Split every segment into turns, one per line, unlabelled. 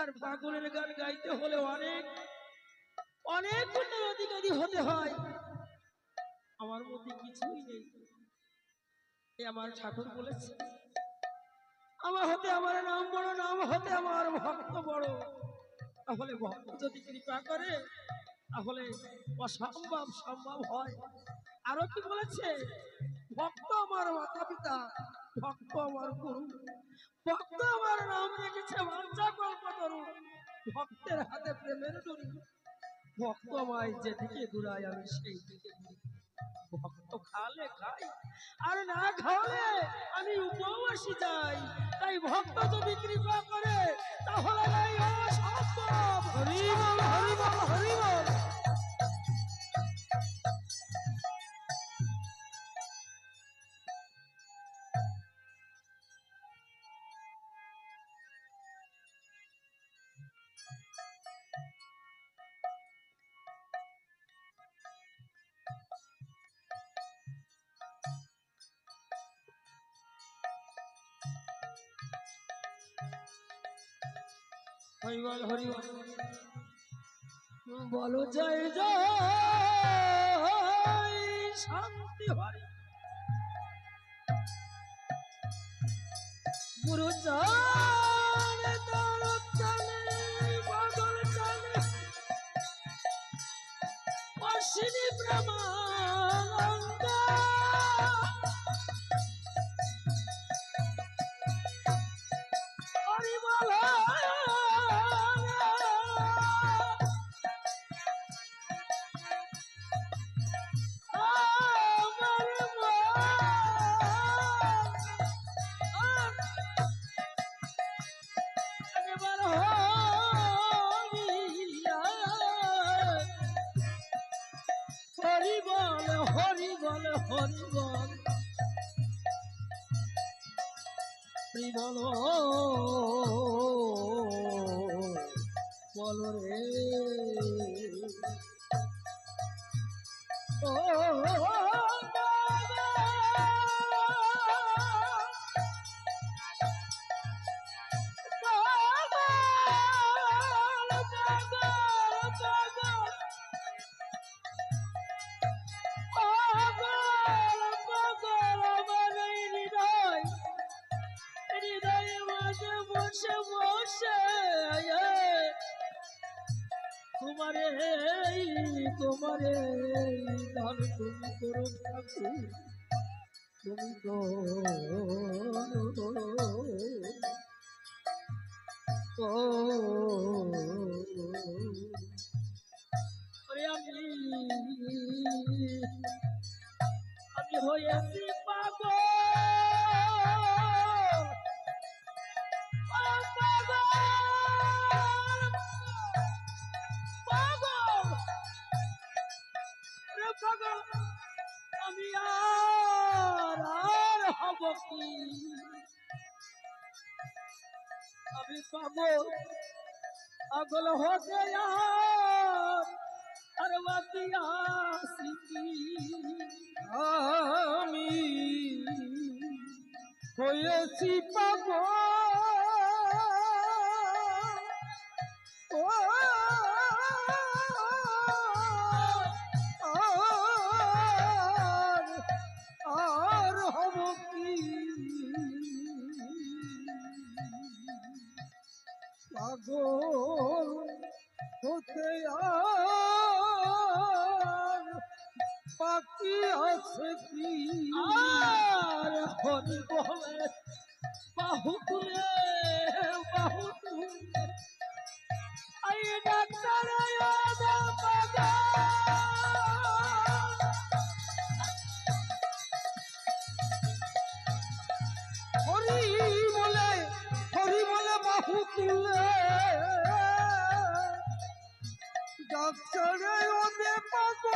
আর পাগলের গান গাইতে হলে অনেক অনেক গুণের অধিকারী হতে হয়, আমার মধ্যে কিছুই নেই। আমার ঠাকুর বলেছে, আমার হতে আমার নাম বড়, নাম হতে আমার ভক্ত বড়। তাহলে ভক্ত যদি কৃপা করে, তাহলে অসম্ভব সম্ভব হয়। আরও কি বলেছে? ভক্ত আমার মাতা পিতা ভক্ত আমার গুরু। ভক্তের হাতে প্রেমের ডুরি ভক্ত আমায় যেদিকে ঘুরায় আমি সেই দিকে ভক্ত খালে খাই, আর না খাওয়ালে আমি উপবাসী যাই। তাই ভক্ত যদি কৃপা করে, তাহলে হরিবল হরিবল হরিবল। হরিবল হরিবল বলো। জয় জয় শান্তি হরি। গুরু চান হরি বল বসে বসে তোমারে তোমারে দান তুমি করো তুমি তো আমি আমি হয়েছি পাগল। আমি পাবো আগল হতে আর আর বাতিয়া
আমি হয়েছি পাব আছে কি?
আর হরি বলে, বাহু তুলে, বাহু
হরি বলে হরি বলে বাহু তুলে। ডাক্তারে ওদে পাবো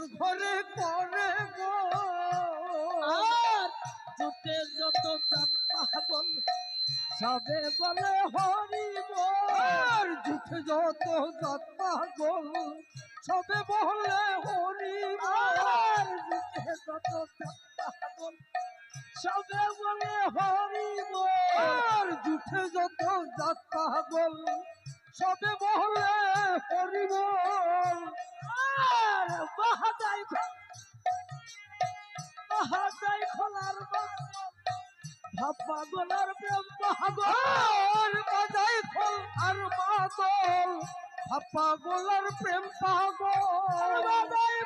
বাসর
ঘরে করে গো।
আর জুটে যত পাগল সবে বলে হরিব
আর জুঠে যত জাত পাগল সবে বলে হরি
আর জুটে যত চাঁদ পাগল সবে বলে হরিব
আর জুঠে যত জাত পাগল সবে বলে হরি বল।
বাহাদাই বাহাদাই খোলার ভাব পাগলার প্রেম পাগল।
বাজাই খোল আর মাদল। পাগলার প্রেম পাগল।
বাহাদাই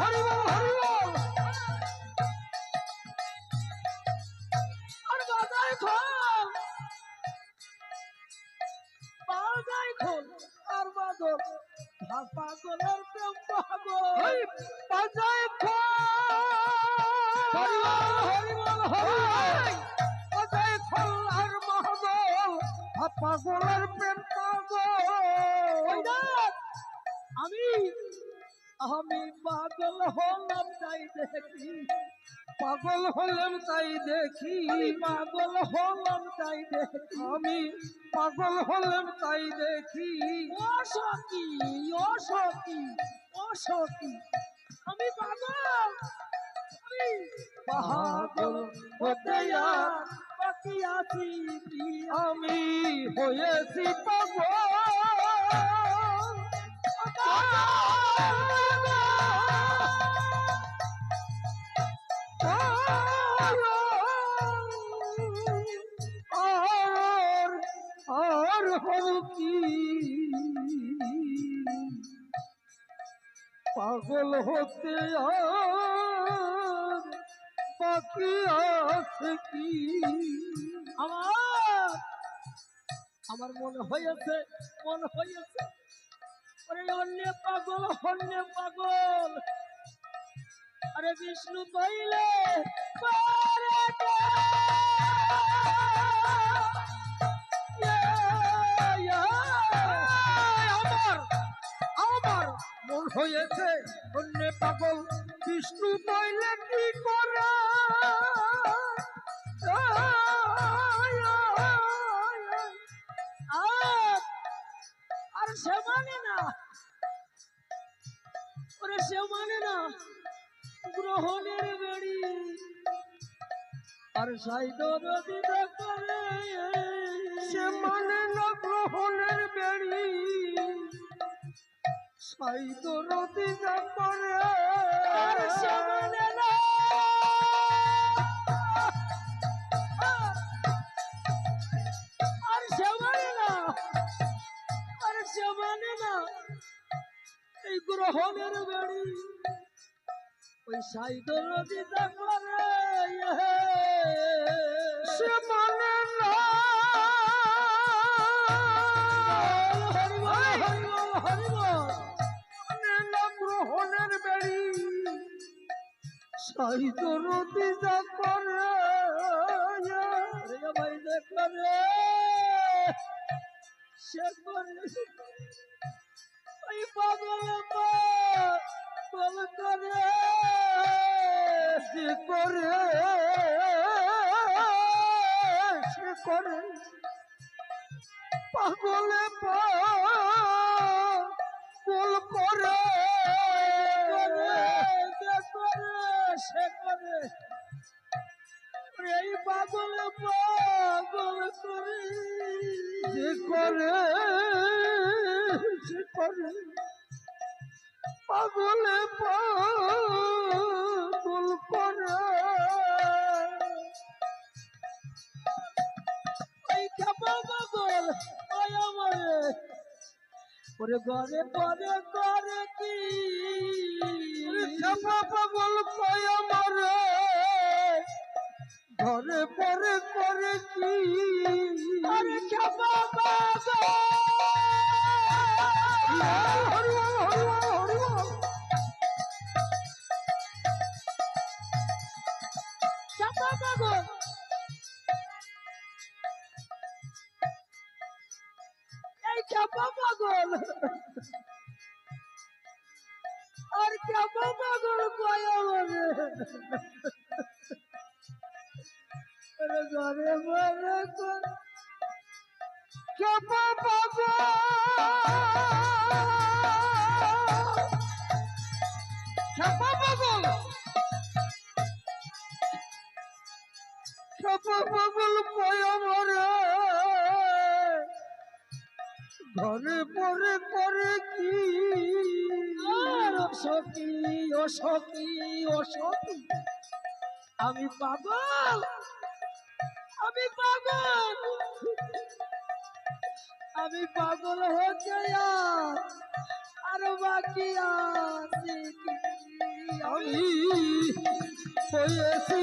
হরি বল হরি বল।
পাগলার প্রেম পাগল
ওই বাজাই
হরি বল, হরি বল, হরি বল।
বাজাই খোল আর মাদল পাগলার প্রেম পাগল
আমি আমি পাগল হলাম তাই দেখি।
পাগল হলাম তাই দেখি
পাগল হলাম তাই দেখি।
আমি পাগল হলাম তাই দেখি।
ও সখী ও সখী ও সখী আমি পাগল আমি পাগল হতে বাকি আছি
আমি হয়েছি পাগল! আর হব কি? পাগল হতে আর বাকি আছে কি?
আমার আমার মনে হয়েছে মনে হয়েছে। পাগল, অন্য পাগল। আরে বিষ্ণু কইলে
মন হয়েছে অন্য পাগল বিষ্ণু পাইলে কি করে
আর সে মানে না। ওরে সে মানে না। গ্রহণের বেড়ি। আর সাইদ নদীতে করে
সে মানে না গ্রহণের বেড়ি। সাইদ রতি করে
ওই সাইদ নদীতে করে
সে মানে না। মানে না গ্রহণের বেড়ি।
পাগলে পাগল করে
সে করে
এই পাগল পাগল করে
যে করে সে করে। পাগলে পাগল
ওরে গরে পরে করে কি?
পাগল পায় আমার? ঘরে পরে করে কি?
আরে খেপা পাগল।
হরি।
পাগল চাপা পাগল
পায় আমারে পরে করে কি?
সখী ও সখী আমি পাগল। আমি পাগল হচ্ছে আর বাকি?
আমি হয়েছি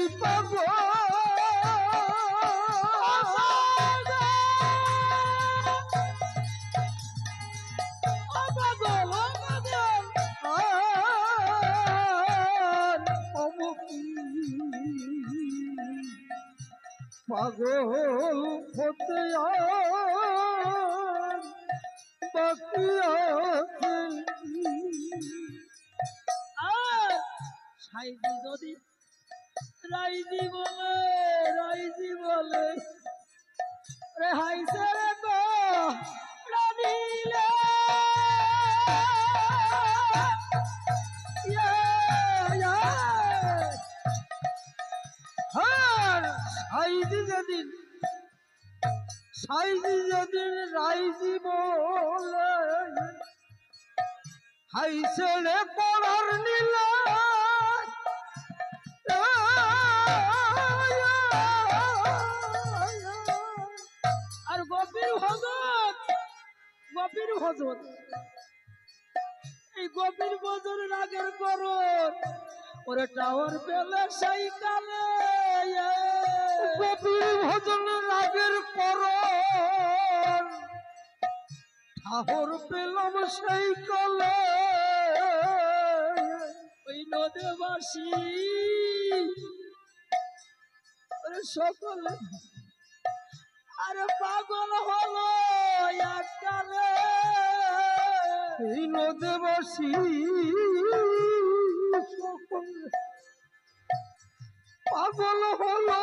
পাগল হতে? আর
যদি রাইজি বলে রাইজি বলে রে হাইছে রে রানিলে
সাইজি যেদিন সাইজি যেদিন রাইজি বলে। হাই ছেড়ে পড়ার নিল।
আর গভীর হজত গভীর হজত এই গভীর বজর রাগের করন ওরে টাওয়ার পেলে সেই কালে।
কবির ভজন রাগের পর ঠাহর পেলাম সেই কলে।
ওই নদীবাসী। সকলে। আরে পাগল হলো এককালে।
এই নদে বসি সকলে। পাগল হলো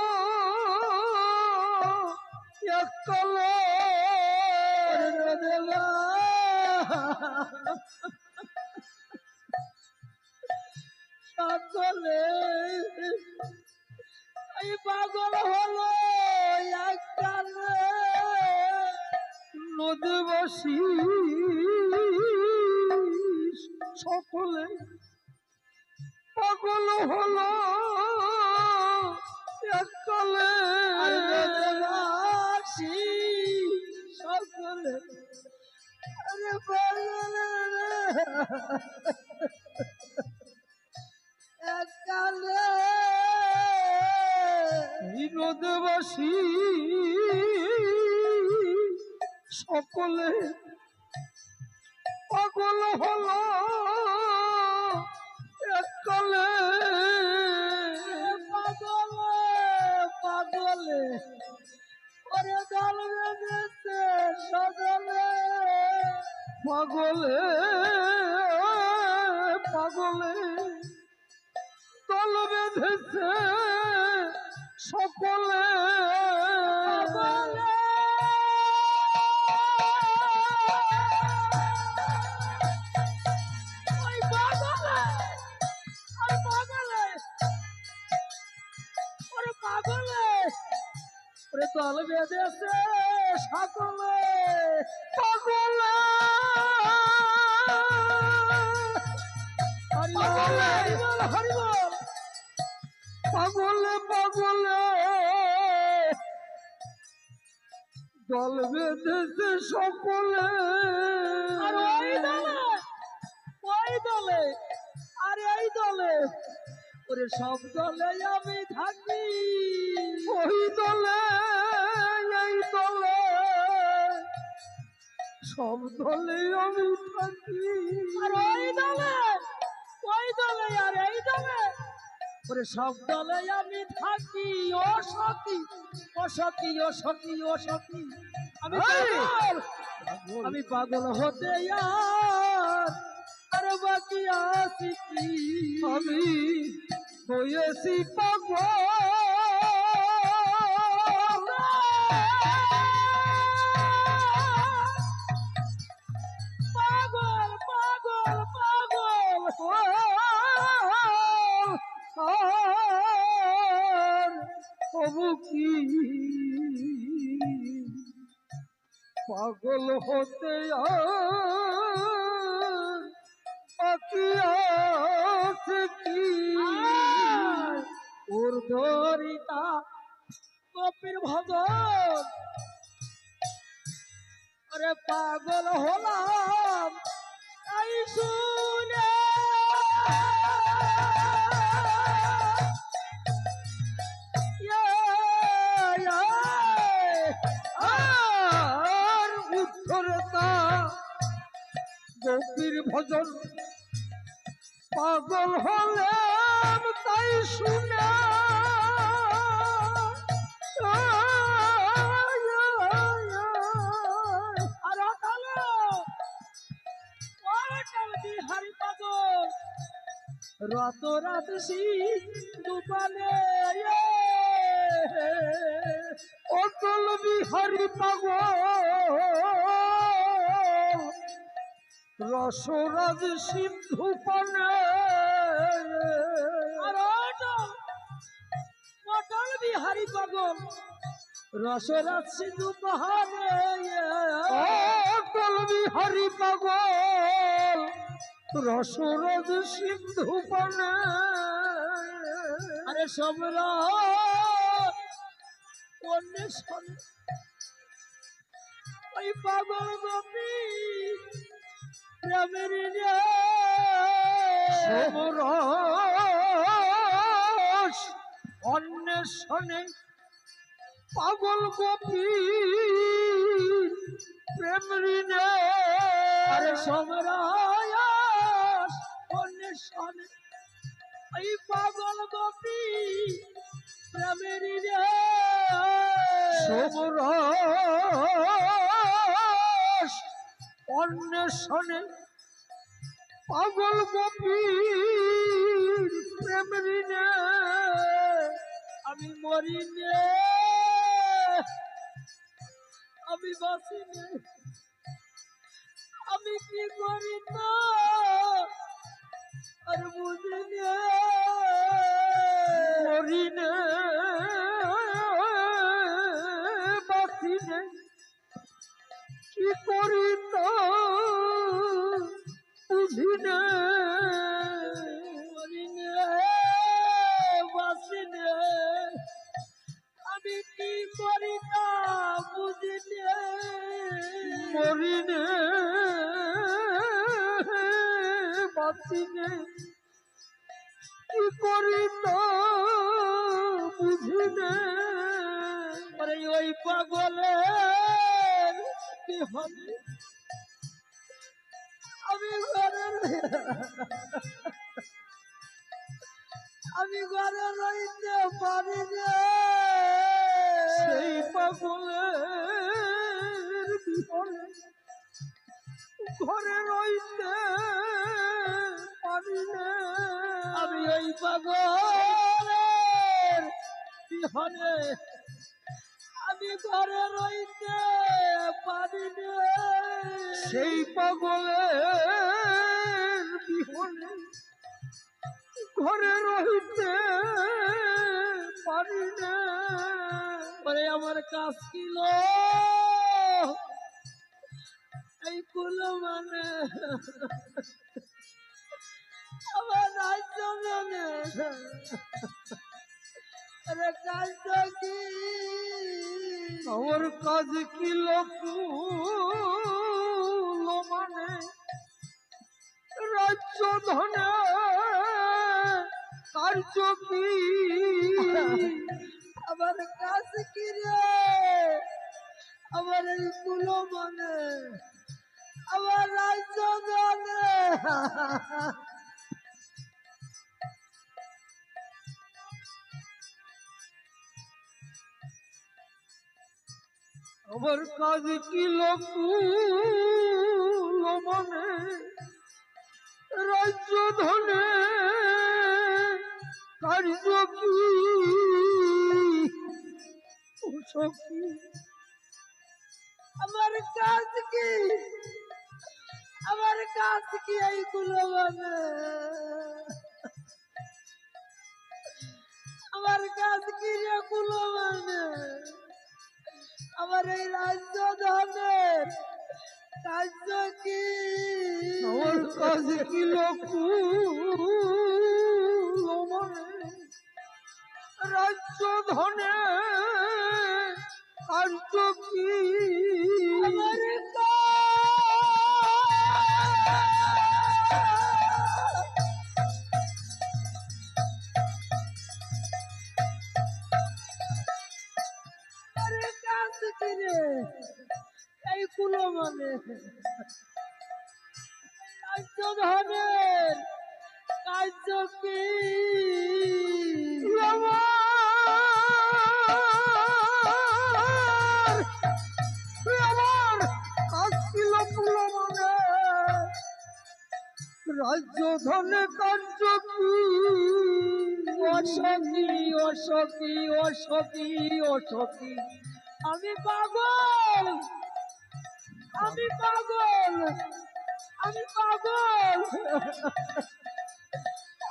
সকলে এই পাগল হলো
নদে বসি। সকলে পাগল হলো একলে
আরে নদীবাসী সকলে আরে পাগল এককালে
এই নদে সকলে পাগল হলো। একলে
পাগলে পাগলে দল বেঁধেছে
পাগলে পাগলে তল বেঁধেছে সকলে।
ওরে দল বেঁধেছে সকলে
পাগলে।
হরিবল হরিবল হরিবল
পাগলে পাগলে। দল বেঁধেছে সকলে।
আর ওই দলে ওই দলে আর এই দলে ওরে সব দলে আমি থাকি।
ওই দলে এই দলে সব দলে আমি থাকি
আর ওই দলে ওই দলে আর এই দলে ওরে সব দলে আমি থাকি ও সখী ও সখী ও সখী ও সখী আমি পাগল আমি পাগল হতে আর বাকি কি
আমি হয়েছি পাগল।
পাগল
হতে আর বাকি আছে কি?
ওর ধরিতা কপির ভজন। আরে পাগল হলাম তাই শুনে
ভজন। পাগল হলেন তাই শুনে।
বিহারি পাগল। রাত রাত দুপানে
বিহারী পাগল। রসরাজ সিন্ধু পানে।
অটল বিহারি পাগল। রসরাত সিন্ধু পাহাড়ে।
অটল বিহারী পাগল। রসরাজ সিন্ধু পানে।
আরে সমরা অন্বেষণ ওই পাগল প্রেমের
অন্বেষণে পাগল গোপী প্রেম ঋণে
আরে সমরায়াস অন্বেষণ ওই পাগল গোপী প্রেমের রে
সমরস অন্বেষণে পাগল গোপী প্রেম ঋণে
আমি মরি নে আমি বাসি নে আমি কি করি না? আর বুঝি নে
মরিনে। বাসিনে কি করি তা
মরি বাসি আমি কি না বুঝি না
মরিনে বাসিনে। বিহনে
আমি ঘরে রইতে পারি
সেই পাগলের বিহনে ঘরে রইতে পারি না।
পরে আমার কাজ কিল এই কুলো মানে আমার রাজ্য মানে আরে কাজ কি
লোক মানে? রাজ্য ধনে কার্য কি
আমার কাজ কি রে? আমার এই কুলো মানে? আমার রাজ্য মানে
আমার কাজ কি লোক মানে? রাজ্য ধনে, কার্য কি?
আমার কাজ কি? আমার কাজ কি এইগুলো মানে? আমার কাজ কি রে গুলো মানে? আমার এই রাজ্য ধনের
রাজ্য কি?
আমার কাছে কি
লোক রাজ্য ধনে কার্য কি?
আমি পাগল! আমি পাগল! আমি পাগল!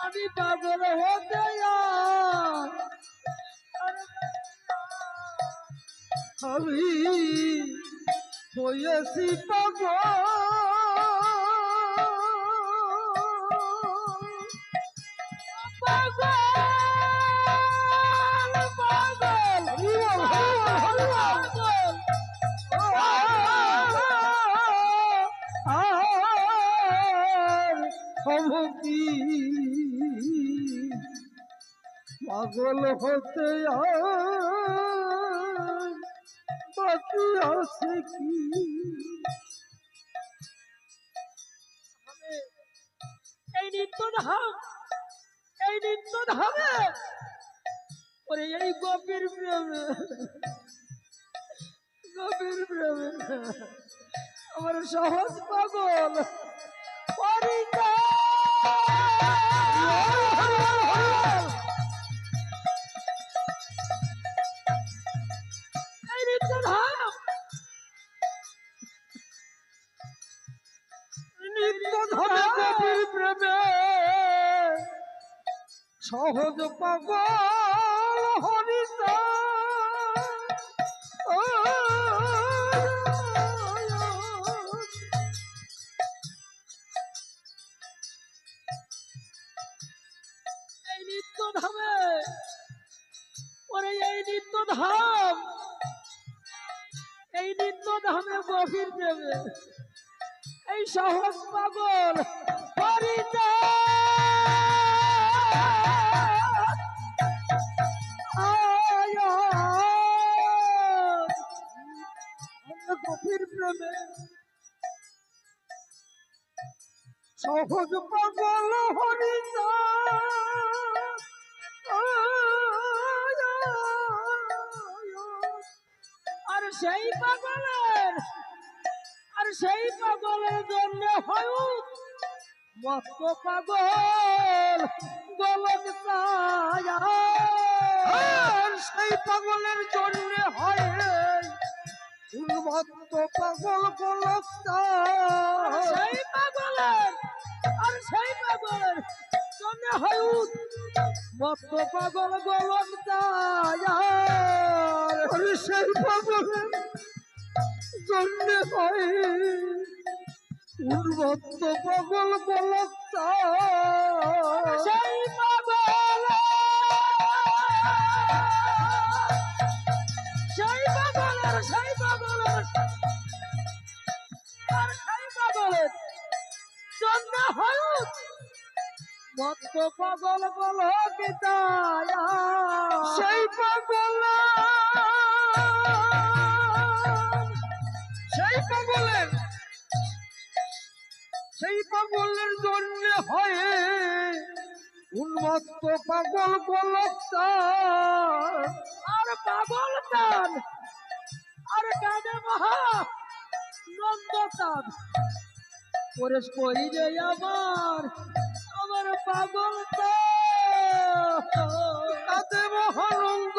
আমি পাগল হতে
আমি হয়েছি পাগল।
পাগল! পাগল
হতে বাকি আছে কি?
এই নৃত্য ধাম এই নৃত্য ধামে ওরে, এই গভীর প্রেমে গভীর প্রেমে। আমার সহজ
গভীর প্রেমে সহজ পাগল হরিতা
আর সেই পাগলের আর সেই পাগলের জন্য হয় মস্ত পাগল গলক।
আর সেই পাগলের জন্য হয় উন্মত্ত পাগল
সেই পাগলের আর সেই পাগলের জন্য হয় মস্ত পাগল গলক।
আর সেই পাগলের জন্য হয় উন্মত্ত পাগল গোলক
সেই পাগল পাগল বল
সেই পাগল সেই পাগলের সেই পাগলের জন্য হয় উন্মত্ত পাগল গোলক
আর পাগল তান আর কানে মহা ওরে কই রে আমার আমার পাগল
তাতে মহারঙ্গ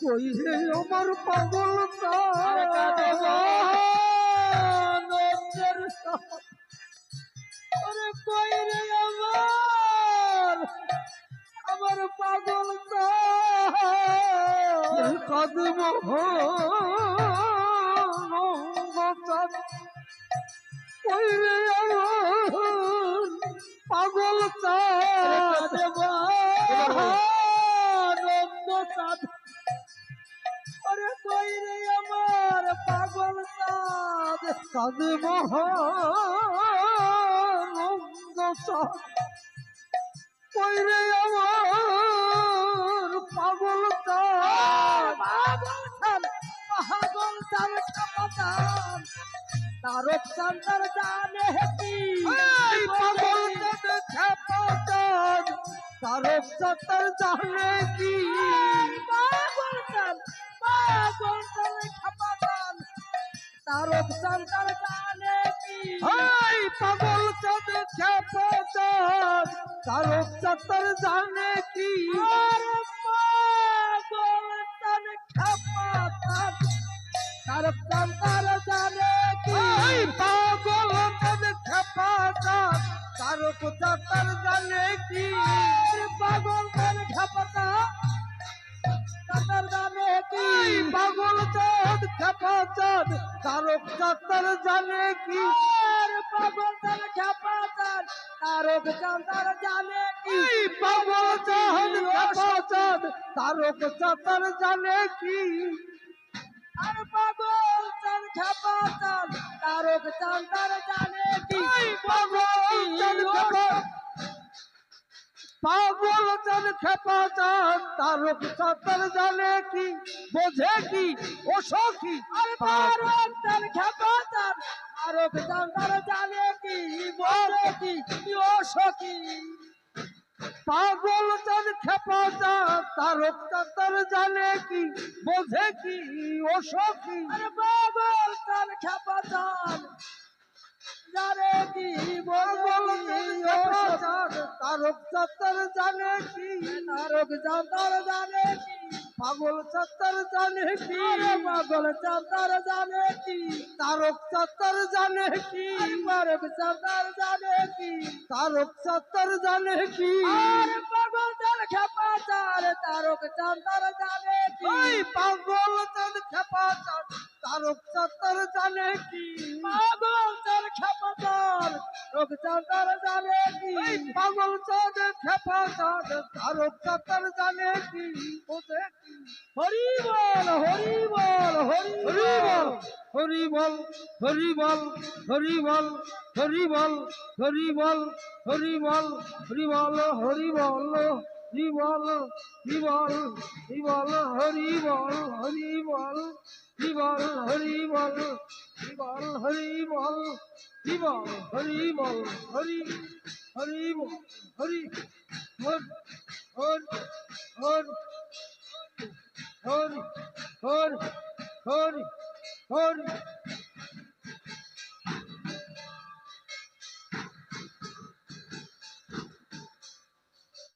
কইলে আমার পাগল
তার কইরে আমার পাগল
পাগল
তার সমাধান তার
ওই পাগল চাঁদে চাপা চাঁদ তারক জানে কি?
পাগল চাঁদে চাপা চাঁদ তারক জানে কি?
পাগল চাঁদে চাপা চাঁদ তারক চাঁদার জানে কি?
পাগল চাঁদে
চাপা পাগল চাঁদ চাপা চাঁদ তারক চাঁদার জানে কি?
চাঁদ চাঁদার জানে কি?
পাবো চাঁদ পাবো চাঁদ তারক চাঁদার জানে কি?
আর পাবো চাঁদ খাব চাঁদ
তারক চাঁদার জানে কি?
পাবো চাঁদ
খাব পাগল চান খেপা চান তারক চাঁদার জানে কি? বোঝে কি? ও
পাগল চান খেপা চান চাঁদ তার জানে কি বলে কি ও সখী
পাগল চাঁদ খেপা চাঁদ তারক চাঁদ জানে কি বোঝে কি ও সখী
আর পাগল চাঁদ খাপা চাঁদ জানে কি বলে
তারক চাঁদ জানে কি
তারক চাঁদ তার জানে কি
পাগল চাতার জানে কি?
পাগল চাতার জানে কি?
তারক চাতার জানে কি?
মারব চাতার জানে কি?
তারক চাতার জানে কি?
আর পাগল তার চাঁদ তারক চাঁদ তার জানে কি
পাগল চাঁদ খেপা চাঁদ তারক চাঁদ জানে কি
পাগল চাঁদ খাপা চাঁদ রোগ চাঁদ তার জানে কি
পাগল চাঁদ খেপা চাঁদ তারক চাঁদ জানে কি কি
হরি বল হরি বল হরি
বল হরি বল হরি বল হরি বল হরি বল হরি বল হরি বল হরি বল হরি বল वाल वाल वाल हरि वाल हरि वाल वाल हरि वाल वाल हरि वाल वाल हरि हर, हरि हरि हरि, हर हर हर हर हर हर हर